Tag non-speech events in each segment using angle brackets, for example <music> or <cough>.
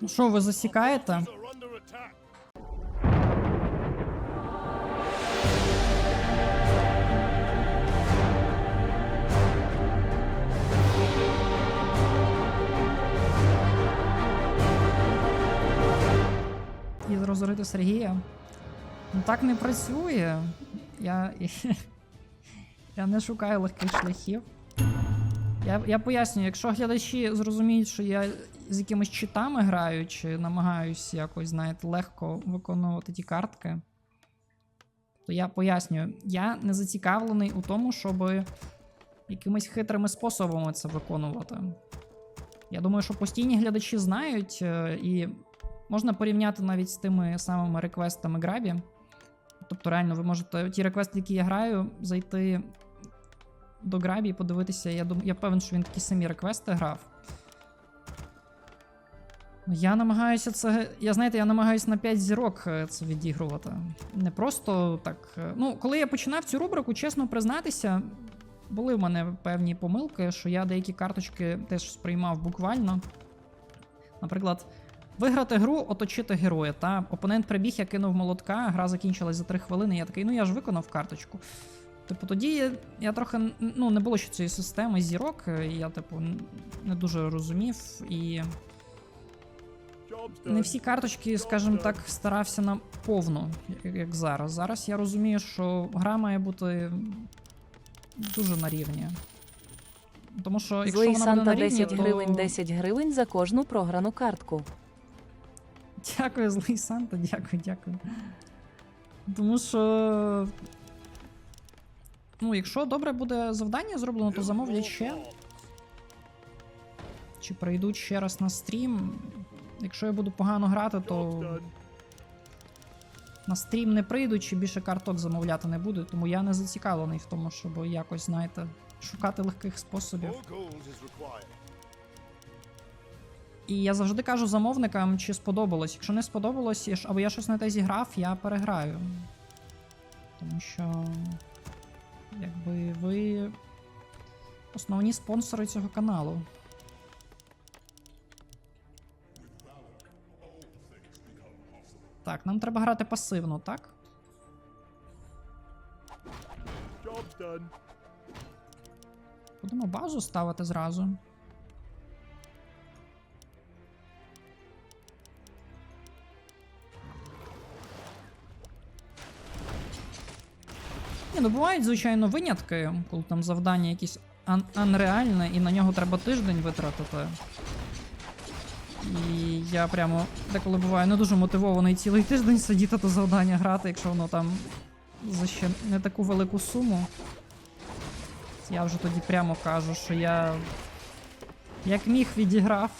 Ну що, ви засікаєте? І розорити Сергія. Ну так не працює. Я. <laughs> Я не шукаю легких шляхів. Я, я пояснюю, якщо глядачі зрозуміють, що я з якимись читами граю, чи намагаюсь якось, знаєте, легко виконувати ті картки, то я пояснюю, я не зацікавлений у тому, щоб якимись хитрими способами це виконувати. Я думаю, що постійні глядачі знають, е, і можна порівняти навіть з тими самими реквестами грабі. Тобто, реально, ви можете ті реквести, які я граю, зайти до грабі і подивитися. Я дум... я певен, що він такі самі реквести грав. Я намагаюся це. Я знаєте, я намагаюся на 5 зірок е, це відігрувати. Не просто так. е, Ну, коли я починав цю рубрику, чесно признатися, були в мене певні помилки, що я деякі карточки теж сприймав буквально. Наприклад, виграти гру, оточити героя. Та опонент прибіг, я кинув молотка, гра закінчилась за 3 хвилини. Я такий, ну я ж виконав карточку. Типу, тоді я, я трохи ну, не було ще цієї системи зірок, е, я, типу, не дуже розумів. І не всі карточки, скажімо так, старався на повну, як, зараз. Зараз я розумію, що гра має бути дуже на рівні. Тому що якщо Злий вона буде на рівні, 10 то... гривень 10 гривень за кожну програну картку. Дякую, злий Санта, дякую, дякую. Тому що. Ну, якщо добре буде завдання зроблено, то замовлять ще. Чи прийдуть ще раз на стрім. Якщо я буду погано грати, то на стрім не прийдуть, чи більше карток замовляти не буду, тому я не зацікавлений в тому, щоб якось, знаєте, шукати легких способів. І я завжди кажу замовникам, чи сподобалось. Якщо не сподобалось, або я щось на те зіграв, я переграю. Тому що. Якби ви основні спонсори цього каналу. Так, нам треба грати пасивно, так? Будемо базу ставити зразу. Ні, ну бувають, звичайно, винятки, коли там завдання якісь ан- анреальне, і на нього треба тиждень витратити. І я прямо деколи буваю не дуже мотивований цілий тиждень сидіти то завдання грати, якщо воно там за ще не таку велику суму. Я вже тоді прямо кажу, що я як міг відіграв.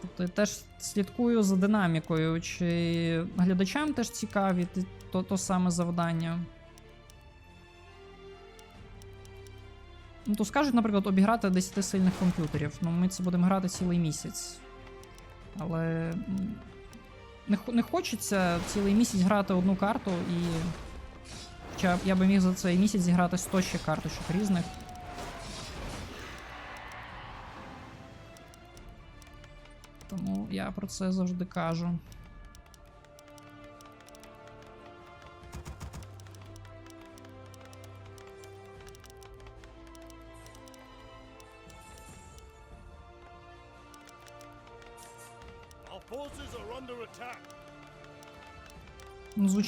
Тобто я теж слідкую за динамікою, чи глядачам теж цікаві то, то саме завдання. Ну, то скажуть, наприклад, обіграти 10 сильних комп'ютерів. Ну, ми це будемо грати цілий місяць. Але не, не хочеться цілий місяць грати одну карту і. Хоча я би міг за цей місяць зіграти 100 ще карточок різних. Тому я про це завжди кажу.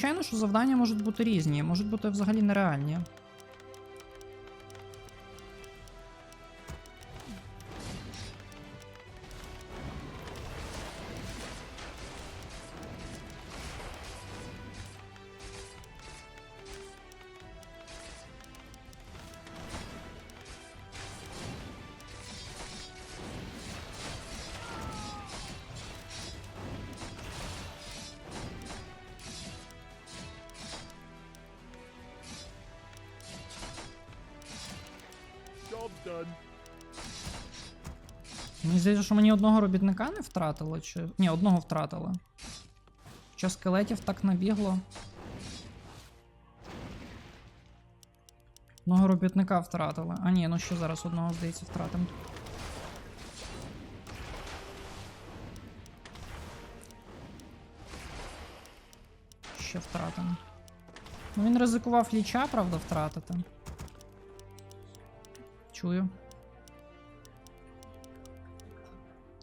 Звичайно, що завдання можуть бути різні, можуть бути взагалі нереальні. Мені здається, що мені одного робітника не втратили, чи. Ні, одного втратили. Хоча скелетів так набігло. Одного робітника втратили. А ні, ну ще зараз одного, здається, втратимо. Ще втратимо. Ну він ризикував ліча, правда, втратити. Чую.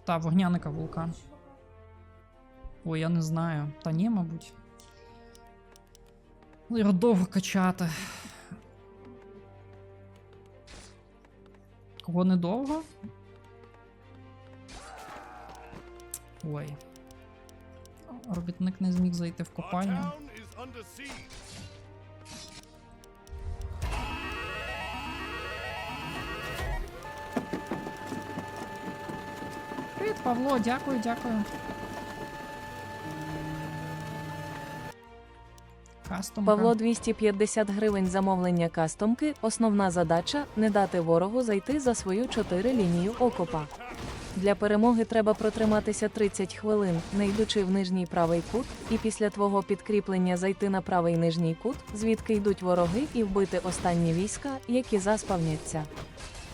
Та, вогняника вулкан. Ой, я не знаю. Та ні, мабуть. Ну, Його довго качати. Кого недовго? Ой. Робітник не зміг зайти в Our Павло, дякую, дякую. Кастомка. Павло 250 гривень замовлення кастомки. Основна задача не дати ворогу зайти за свою 4 лінію окопа. Для перемоги треба протриматися 30 хвилин, не йдучи в нижній правий кут, і після твого підкріплення зайти на правий нижній кут, звідки йдуть вороги, і вбити останні війська, які заспавняться.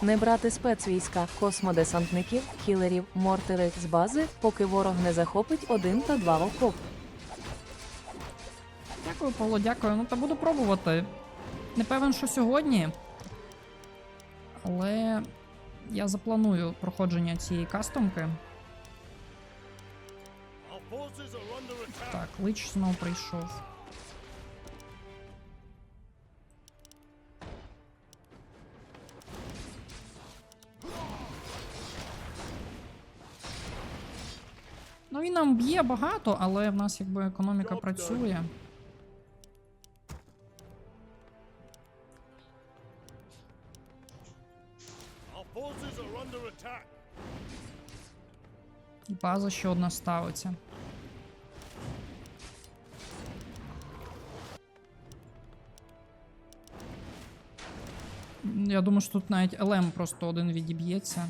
Не брати спецвійська, космодесантників, кілерів, мортири з бази, поки ворог не захопить один та два окоп. Дякую, Павло, дякую. Ну та буду пробувати. Не певен, що сьогодні. Але я запланую проходження цієї кастомки. Так, лич знов прийшов. Він нам б'є багато, але в нас якби економіка працює. І база ще одна ставиться. Я думаю, що тут навіть ЛМ просто один відіб'ється.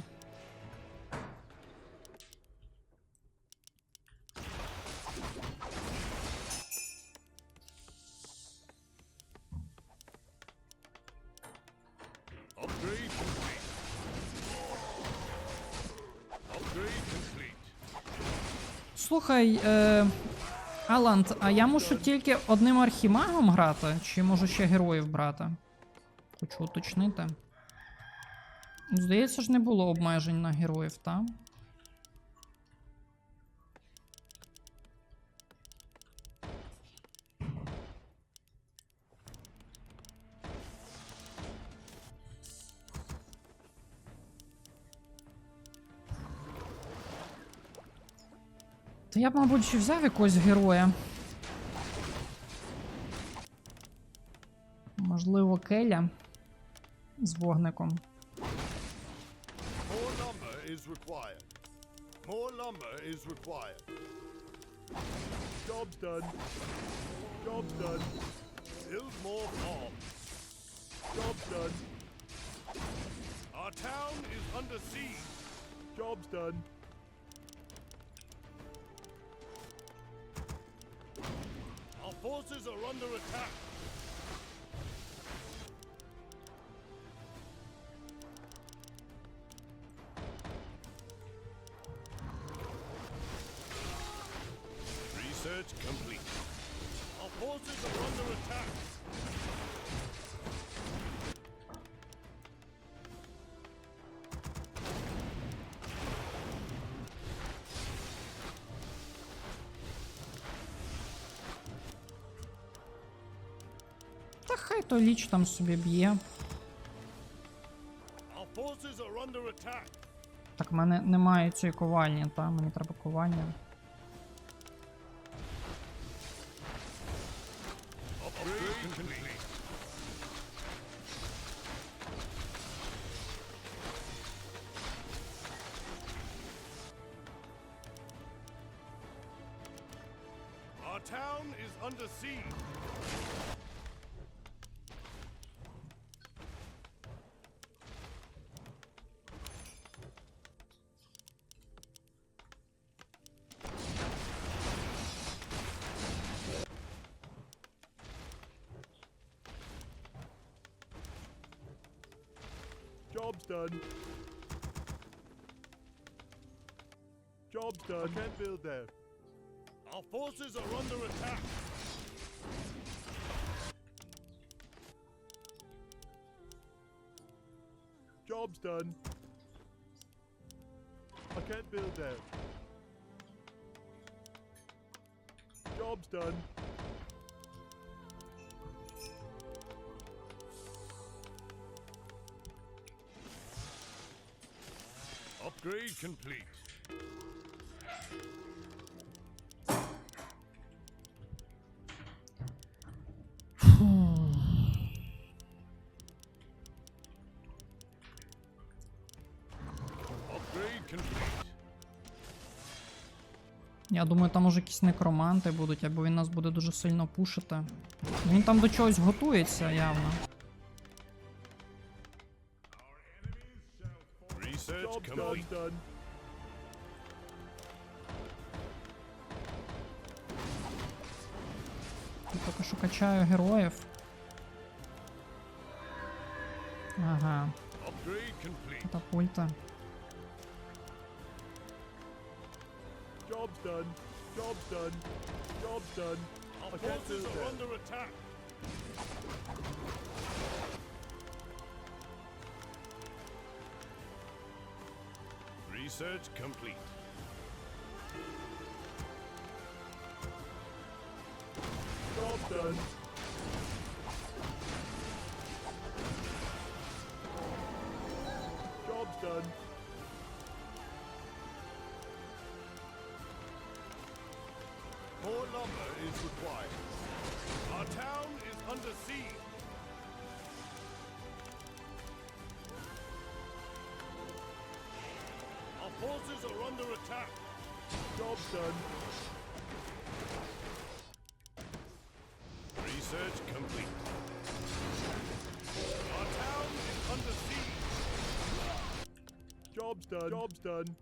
Слухай, е, Аланд, а я мушу тільки одним архімагом грати, чи можу ще героїв брати? Хочу уточнити. Ну, Здається ж, не було обмежень на героїв, так? Я мабуть, ще взяв якогось героя. Можливо, Келя з вогником. Town is under siege. Job's done. Forces are under attack. Хай то ліч там собі б'є. Так, в мене немає цієї ковальні, та мені треба ковальня. Done. Job's done. I can't build there. Our forces are under attack. Job's done. I can't build there. Job's done. Upgrade complete. Я думаю, там може якісь некроманти будуть, або він нас буде дуже сильно пушити. Він там до чогось готується явно. Done. Я поки що качаю героїв. Ага, катапульта. Job's done. Job's done. Job's done. Our forces are under attack. Research complete. Job done. Job's done. More lumber is required. Our town is under siege. Forces are under attack. Job's done. Research complete. Our town is under siege. Job's done. Job's done.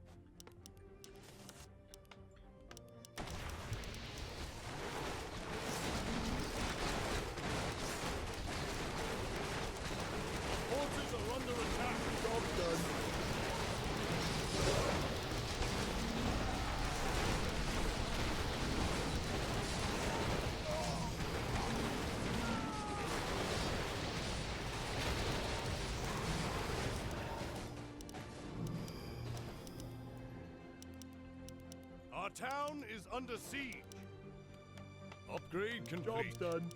Town is under siege. Upgrade complete. Job's done.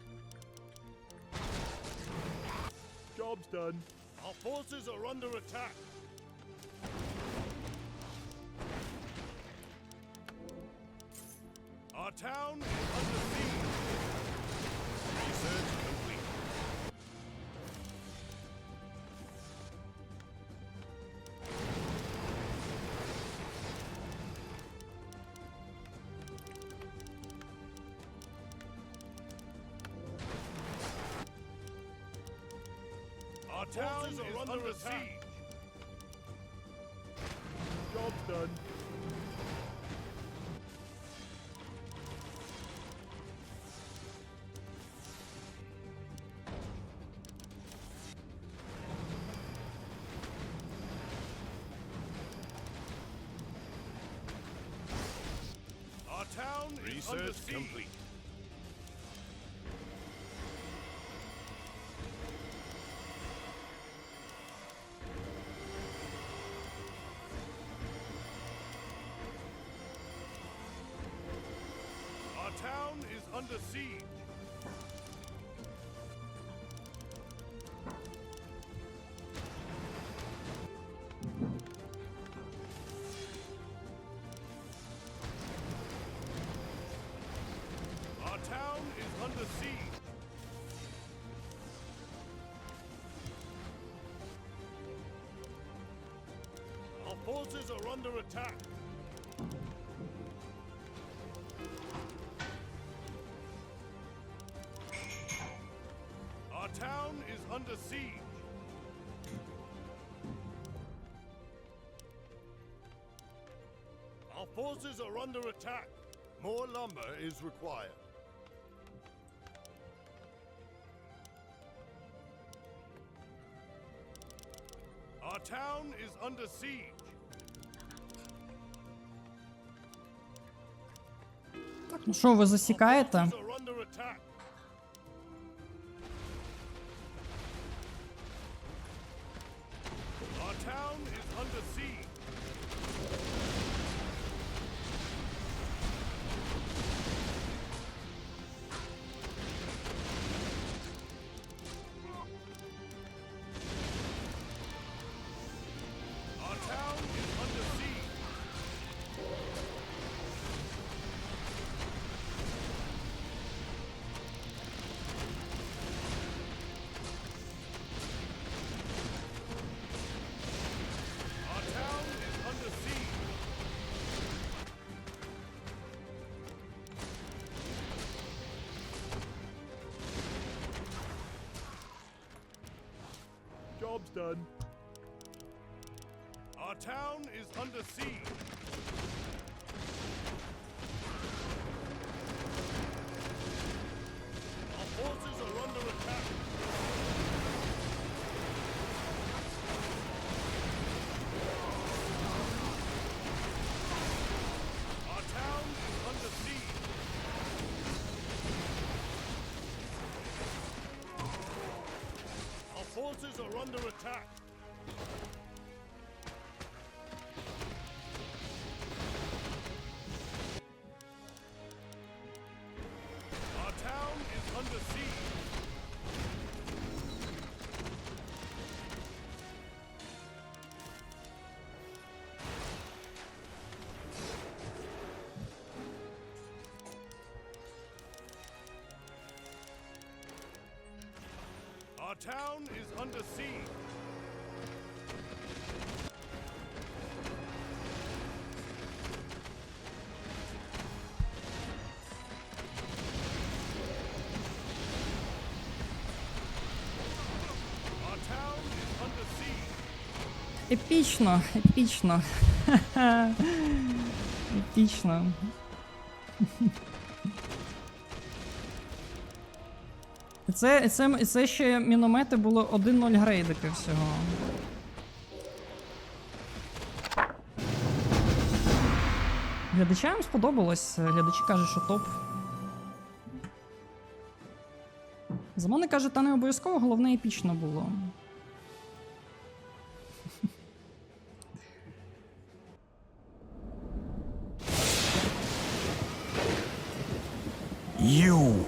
Job's done. Our forces are under attack. Our town is under siege. Research Our town is under siege. Job's done. Our town is under siege. complete. Town is under siege. Our town is under siege. Our forces are under attack. under siege. Our forces are under attack. More lumber is required. Our Our town is under siege. Так, ну що, ви засікаєте? Job's done. Our town is under siege. Under attack. town is under siege. Эпично, эпично. <laughs> эпично. <laughs> Це, це, це ще міномети було 1-0 грейдики всього. Глядачам сподобалось. Глядачі кажуть, що топ. Замовник каже, та не обов'язково, головне епічно було. You